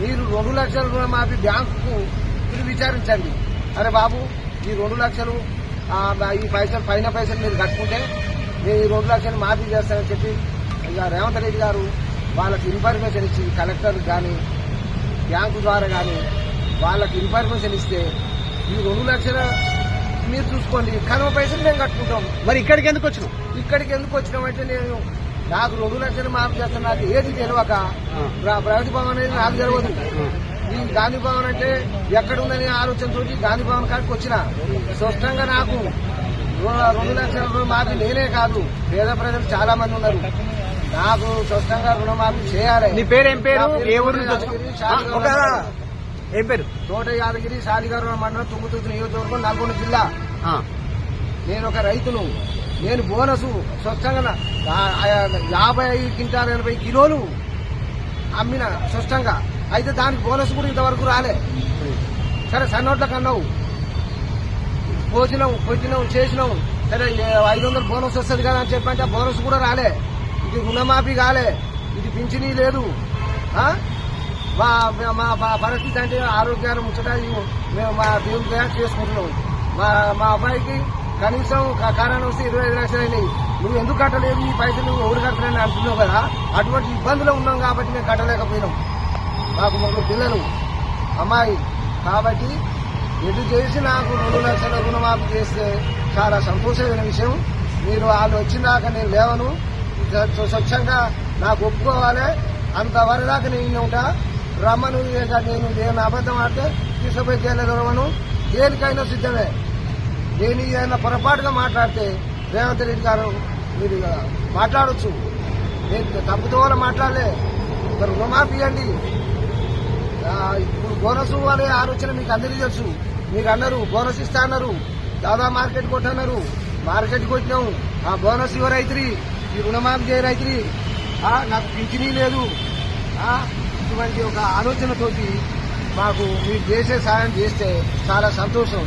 మీరు రెండు లక్షల రుణమాఫీ బ్యాంకుకు మీరు విచారించండి. అరే బాబు ఈ రెండు లక్షలు ఈ పైసలు పైన పైసలు మీరు కట్టుకుంటే నేను ఈ రెండు లక్షలు మాఫీ చేస్తానని చెప్పి ఇక రేవంత్ రెడ్డి గారు వాళ్ళకి ఇన్ఫర్మేషన్ ఇచ్చి కలెక్టర్ కానీ బ్యాంకు ద్వారా కానీ వాళ్ళకి ఇన్ఫర్మేషన్ ఇస్తే ఈ రెండు లక్షల మీరు చూసుకోండి. కనుమ పైసలు మేము కట్టుకుంటాం. మరి ఇక్కడికి ఎందుకు వచ్చినావు? ఇక్కడికి ఎందుకు వచ్చినామంటే నేను నాకు రెండు లక్షలు మాఫీ చేస్తాను. నాకు ఏది తెలియక ప్ర- ప్రగతి భవన్ అనేది నాకు తెలియదు ఈ గాంధీ భవన్ అంటే ఎక్కడ ఉందని ఆలోచనతో గాంధీ భవన్ కాడికి వచ్చిన. స్పష్టంగా నాకు రెండు లక్షల రుణమాఫీ నేనే కాదు. పేద ప్రజలు చాలా మంది ఉన్నారు. నాకు స్పష్టంగా రుణమాఫీ చేయాలి. నీ పేరు ఏం పేరు? ఏ పేరు? తోట యాదగిరి శాలిగారు మండలం తుంగుతుర్తి నియోజకవర్గం నల్గొండ జిల్లా. నేను ఒక రైతును. నేను బోనస్. స్వచ్ఛంగా యాభై ఐదు ఎనభై కిలోలు అమ్మిన స్పష్టంగా. అయితే దానికి బోనస్ కూడా ఇంతవరకు రాలే. సరే సన్నోట్లకు అన్నావు భోజనం పొద్దునం చేసినావు. సరే ఐదు వందలు బోనస్ వస్తుంది కదా అని చెప్పంటే ఆ బోనస్ కూడా రాలే. ఇది రుణమాఫీ కాలే. ఇది పింఛనీ లేదు. మా మా పరిస్థితి అంటే ఆరోగ్యాన్ని ముచ్చట మేము మా దేవుడి దయ చేసుకుంటున్నాం. మా మా అబ్బాయికి కనీసం కారణం వస్తే ఇరవై ఐదు లక్షలు అయినాయి. నువ్వు ఎందుకు కట్టలేదు ఈ పైసలు? నువ్వు ఎవరు కట్టలేని అంటున్నావు కదా? అటువంటి ఇబ్బందులు ఉన్నాం కాబట్టి మేము కట్టలేకపోయినాం. మాకు ముగ్గురు పిల్లలు అమ్మాయి. కాబట్టి ఎటు చేసి నాకు రెండు లక్షల రుణమాఫీ చేస్తే చాలా సంతోషమైన విషయం. మీరు వాళ్ళు వచ్చినాక నేను లేవను. స్వచ్ఛంగా నాకు ఒప్పుకోవాలి. అంతవరకు దాకా నేను ఉంటా. రమ్మను నేను నేను అబద్ధం ఆడితే తీసుకుపోయి చేయలేదవను దేనికైనా సిద్ధమే. నేను ఏదైనా పొరపాటుగా మాట్లాడితే రేవంత్ రెడ్డి గారు మీరు మాట్లాడచ్చు. నేను తప్పుతో వల్ల మాట్లాడలే. ఒక రుణమాఫీ ఇవ్వండి. ఇప్పుడు బోనస్ అనే ఆలోచన మీకు అందరికీ తెలుసు. మీరు అన్నారు బోనస్ ఇస్తా అన్నారు. దాదా మార్కెట్ కొట్టన్నారు. మార్కెట్ వచ్చినాము ఆ బోనస్ ఇవ్వ రైతురి ఈ రుణమాఫీ చేయ రైతురి నాకు పింఛనీ లేదు. ఇటువంటి ఒక ఆలోచనతోటి మాకు మీరు చేసే సాయం చేస్తే చాలా సంతోషం.